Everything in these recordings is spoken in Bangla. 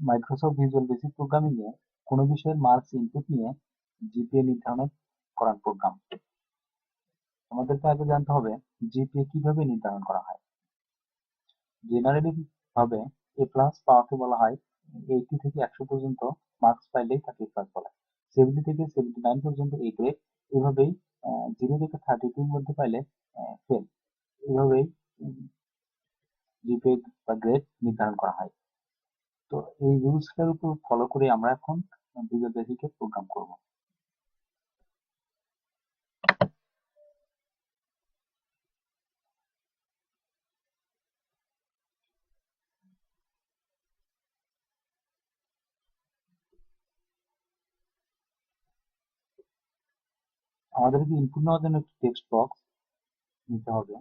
মাইক্রোসফট ভিজুয়াল বেসিক প্রোগ্রামিং এ কোনো বিষয়ের মার্কস ইনপুট নিয়ে জিপিএ নির্ধারণ করার প্রোগ্রাম আমাদেরকে আগে জানতে হবে জিপিএ কীভাবে নির্ধারণ করা হয়। জেনারেলি ভাবে এ প্লাস পাওয়াকে বলা হয়। এইটি থেকে একশো পর্যন্ত মার্কস পাইলেই তাকে এ প্লাস বলা। হয় সেভেন্টি থেকে সেভেন্টি নাইন পর্যন্ত এ গ্রেড এভাবেই জিরো থেকে থার্টি টুর মধ্যে পাইলে ফেল এভাবেই জিপিএ বা গ্রেড নির্ধারণ করা হয়। তো এই রুলসটার উপর ফলো করে আমরা এখন ভিজুয়াল বেসিকে প্রোগ্রাম করব। আমাদেরকে ইনপুট নেওয়ার জন্য একটি টেক্সট বক্স নিতে হবে।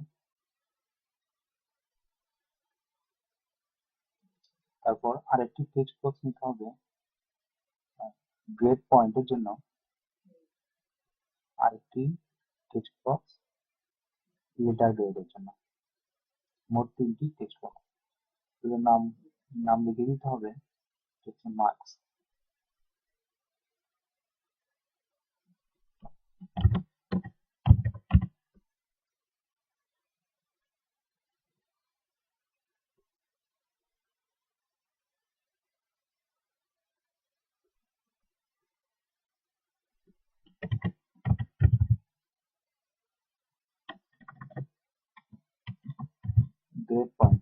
তারপর আরেকটি পেজ বক্স নিতে হবে। গ্রেড পয়েন্টের জন্য আরেকটি টেক্সট বক্স লেটার গ্রেডের জন্য। মোট তিনটি টেক্সট বক্স নাম নাম লিখে দিতে হবে। Marks grade point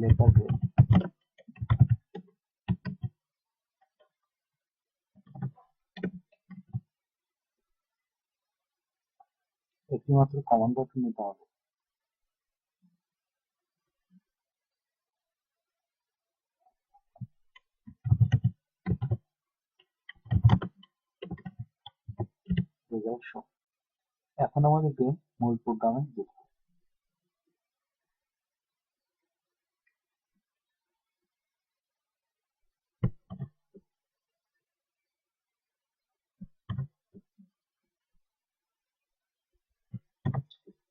letter grade একটি মাত্র কমন বক্স নিতে হবে রেজাল্ট শো এখন আমাদেরকে মূল প্রোগ্রামে যেতে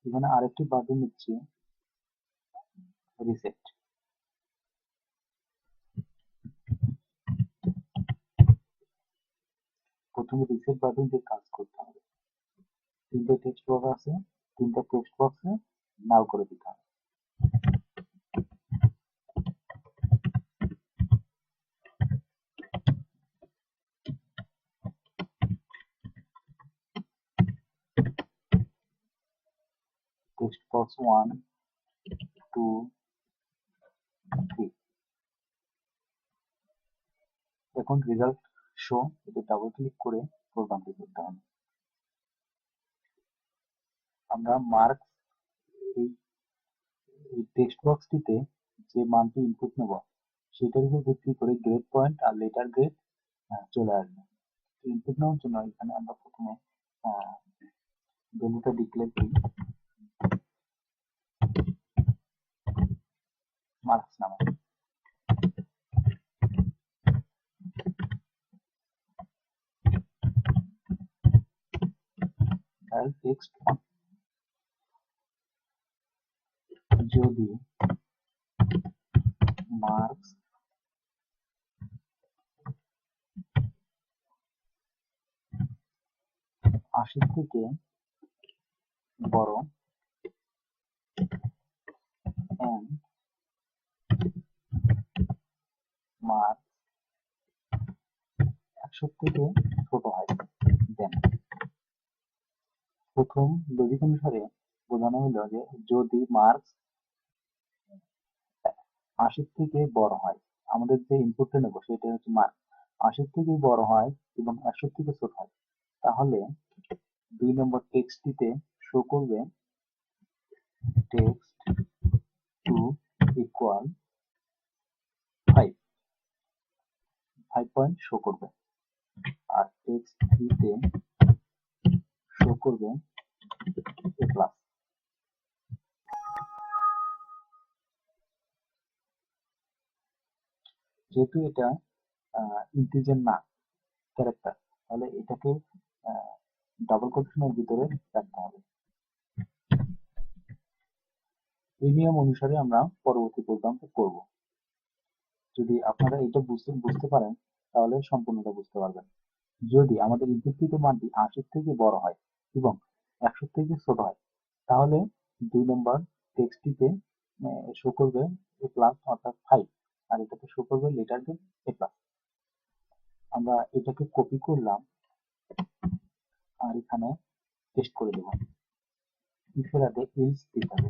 এখানে আরেকটি বাটন নিচ্ছি রিসেট প্রথমে রিসেট বাটন দিয়ে কাজ করতে হবে। তিনটে টেক্সট বক্স আছে, তিনটে টেক্সট বক্সে নাও করে দিতে হবে। এখন রেজাল্ট শো এতে ডাবল ক্লিক করে প্রোগ্রামটি করতে হবে। আমরা মার্ক এই টেক্সট বক্সটিতে যে মানটি ইনপুট নেব, সেটার উপর ভিত্তি করে গ্রেড পয়েন্ট আর লেটার গ্রেড চলে আসবে। ইনপুট নেওয়ার জন্য এখানে আমরা প্রথমে ভ্যালুটা ডিক্লেয়ার করি। মার্কস নামে টেক্সট যদি মার্কস আশি থেকে বড় and মার্কস একশো থেকে ছোট হয়। প্রথম লজিক অনুসারে বোঝানো হলো যে যদি মার্কস আশির থেকে বড় হয়, আমাদের যে ইনপুটটা নেব সেটা হচ্ছে মার্ক আশির থেকে বড় হয় এবং একশো থেকে ছোট হয়, তাহলে দুই নম্বর টেক্সটটিতে শো করবে text two equal five five point show করবে। আর টেক্সট থ্রিতে করবে। প্লাস যেহেতু এটা ইন্টিজার না ক্যারেক্টার তাহলে এটাকে ডাবল কোটেশনের ভিতরে রাখতে হবে। এই নিয়ম অনুসারে আমরা পরবর্তী প্রোগ্রামটা করব। যদি আপনারা এটা বুঝতে বুঝতে পারেন, তাহলে সম্পূর্ণটা বুঝতে পারবেন। যদি আমাদের ইনপুটকৃত মানটি আশির থেকে বড় হয় এবং একশো থেকে ছোট হয়। তাহলে দুই নম্বর টেক্সটটিতে শো করবে এ প্লাস অর্থাৎ ফাইভ আর এটাতে শো করবে লেটার গেট এ প্লাস আমরা এটাকে কপি করলাম, আর এখানে পেস্ট করে দেব। ইফের আগে এলস দিতে হবে।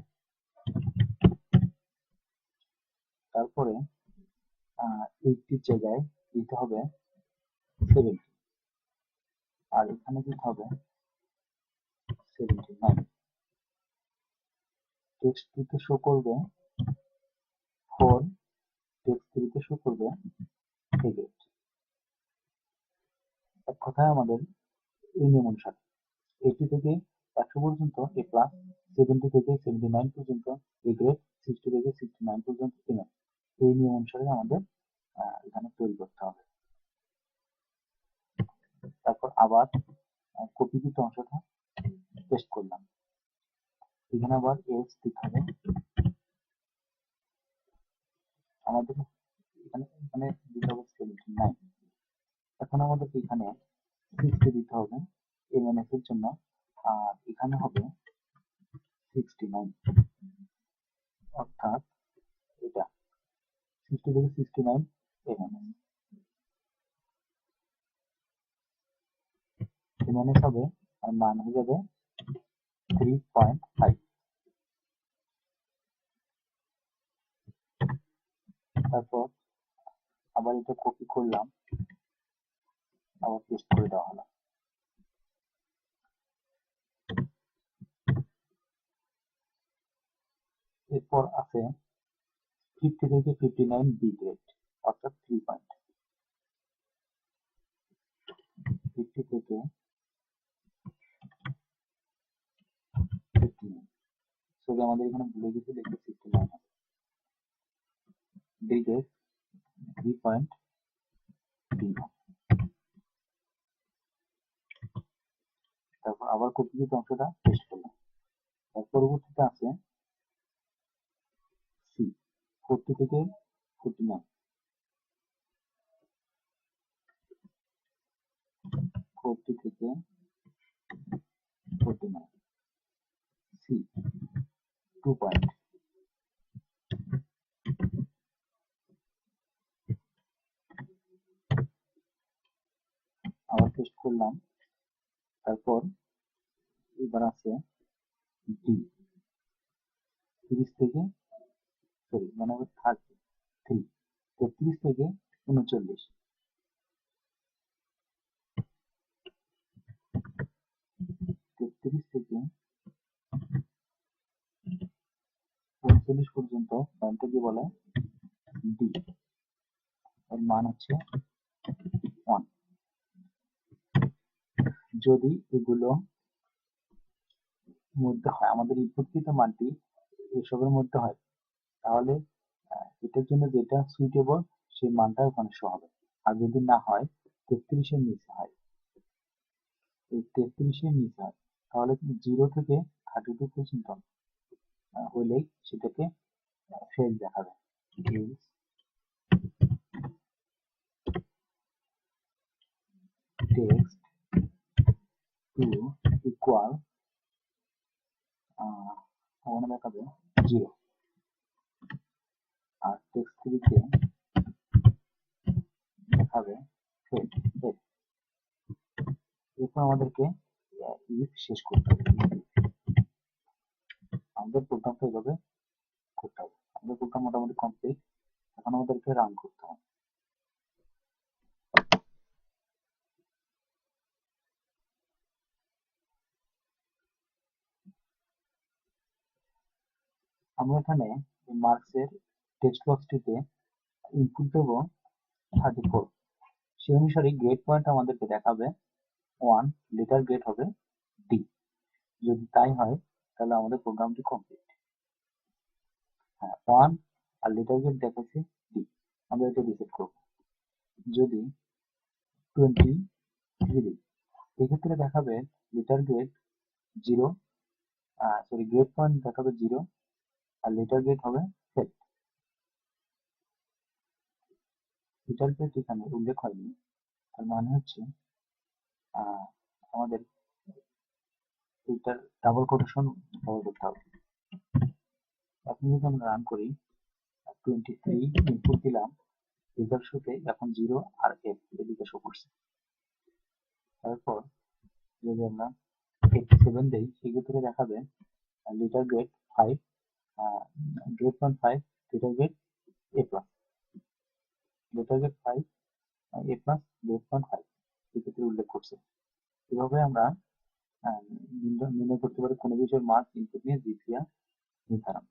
তারপরে এইটির জায়গায় দিতে হবে সেভেন্টি আর এখানে দিতে হবে সেভেন্টি নাইন টেক্সট টুতে শো করবে ফোর টেক্সট থ্রিতে শো করবে এইট এক কথায় আমাদের এই নিয়ম অনুসারে এইটি থেকে একশো পর্যন্ত এ প্লাস সেভেন্টি থেকে সেভেন্টি নাইন পর্যন্ত এ গ্রেড সিক্সটি থেকে সিক্সটি নাইন পর্যন্ত এম এই নিয়ম অনুসারে আমাদের এখানে তৈরি করতে হবে। তারপর আবার কপিকৃত অংশটা। পেস্ট করলাম। এখানে আবার এস দিতে হবে আমাদের এখানে এখানে দিতে হবে সেভেন্টি নাইন এখন আমাদের এখানে সিক্সটি দিতে হবে এমএনএস এর জন্য। আর এখানে হবে সিক্সটি নাইন অর্থাৎ এটা সিক্সটি থেকে সিক্সটি নাইন এমএনএস এমএনএস হবে, আর মান হয়ে যাবে তারপর আবার এটা কপি করলাম। আবার পেস্ট করে দেওয়া হলো। এরপর আছে ফিফটি থেকে ফিফটি নাইন বি গ্রেড অর্থাৎ থ্রি পয়েন্ট ফিফটি থেকে ফিফটি নাইন সরি আমাদের এখানে ভুলে গেছে, দেখতে ফিফটি নাইন হবে গ্রেড থ্রি পয়েন্ট বি তারপর আবার কপিকৃত অংশটা পেস্ট করলাম। তার পরবর্তীতে আছে সি ফোরটি থেকে ফোরটি নাইন ফোরটি থেকে forty nine C two point আবার পেস্ট করলাম তারপর এবার আছে ডি তিরিশ থেকে সরি মানে হবে থার্টি থ্রি তেত্রিশ থেকে উনচল্লিশ তেত্রিশ থেকে উনচল্লিশ পর্যন্ত পয়েন্টকে বলে ডি এর মান হচ্ছে ওয়ান যদি এগুলো মধ্যে হয়, আমাদের ইনপুটকৃত মানটি এসবের মধ্যে হয়, তাহলে এটার জন্য যেটা সুইটেবল সেই মানটা ওখানে শো হবে। আর যদি না হয়, তেত্রিশের নিচে হয়। এই তেত্রিশের নিচে হয়, তাহলে জিরো থেকে থার্টি টু পর্যন্ত হলেই সেটাকে ফেল দেখাবে। টেক্সট টু ইকুয়াল ওখানে দেখাবে জিরো আর টেক্সট থ্রিতে দেখাবে এরপর আমাদেরকে ইফ শেষ করতে হবে। আমাদের প্রোগ্রামটা এভাবে করতে হবে। আমাদের প্রোগ্রাম মোটামুটি কমপ্লিট এখন আমাদেরকে রান করতে হবে। আমরা এখানে মার্কসের টেক্সট বক্সটিতে ইনপুট দেব থার্টি ফোর সেই অনুসারে গ্রেড পয়েন্ট আমাদেরকে দেখাবে ওয়ান লেটার গ্রেড হবে ডি যদি তাই হয় তাহলে আমাদের প্রোগ্রামটি কমপ্লিট হ্যাঁ আর লেটার গ্রেড দেখাচ্ছে ডি আমরা এটা রিসেট করব। যদি টোয়েন্টি থ্রি এক্ষেত্রে দেখাবে letter grade zero sorry grade point দেখাবে জিরো আর লিটার গেট হবে সেট লিটার গ্রেড এখানে উল্লেখ হয়নি, তার মানে হচ্ছে আমাদের এইটার ডাবল কোটেশন ব্যবহার করতে হবে। এখন যদি আমরা রান করি টোয়েন্টি থ্রি ইনপুট দিলাম রেজাল্ট শোতে এখন জিরো আর এফ এদিকে শো করছে। তারপর যদি আমরা এইটটি সেভেন দিই, সেক্ষেত্রে দেখাবে letter grade five grade point five letter grade A plus letter grade five A plus grade point five সেক্ষেত্রে উল্লেখ করছে। এভাবে আমরা নির্ণয় নির্ণয় করতে পারি কোনো বিষয়ের মার্কস ইনপুট নিয়ে জিপিএ নির্ধারণ।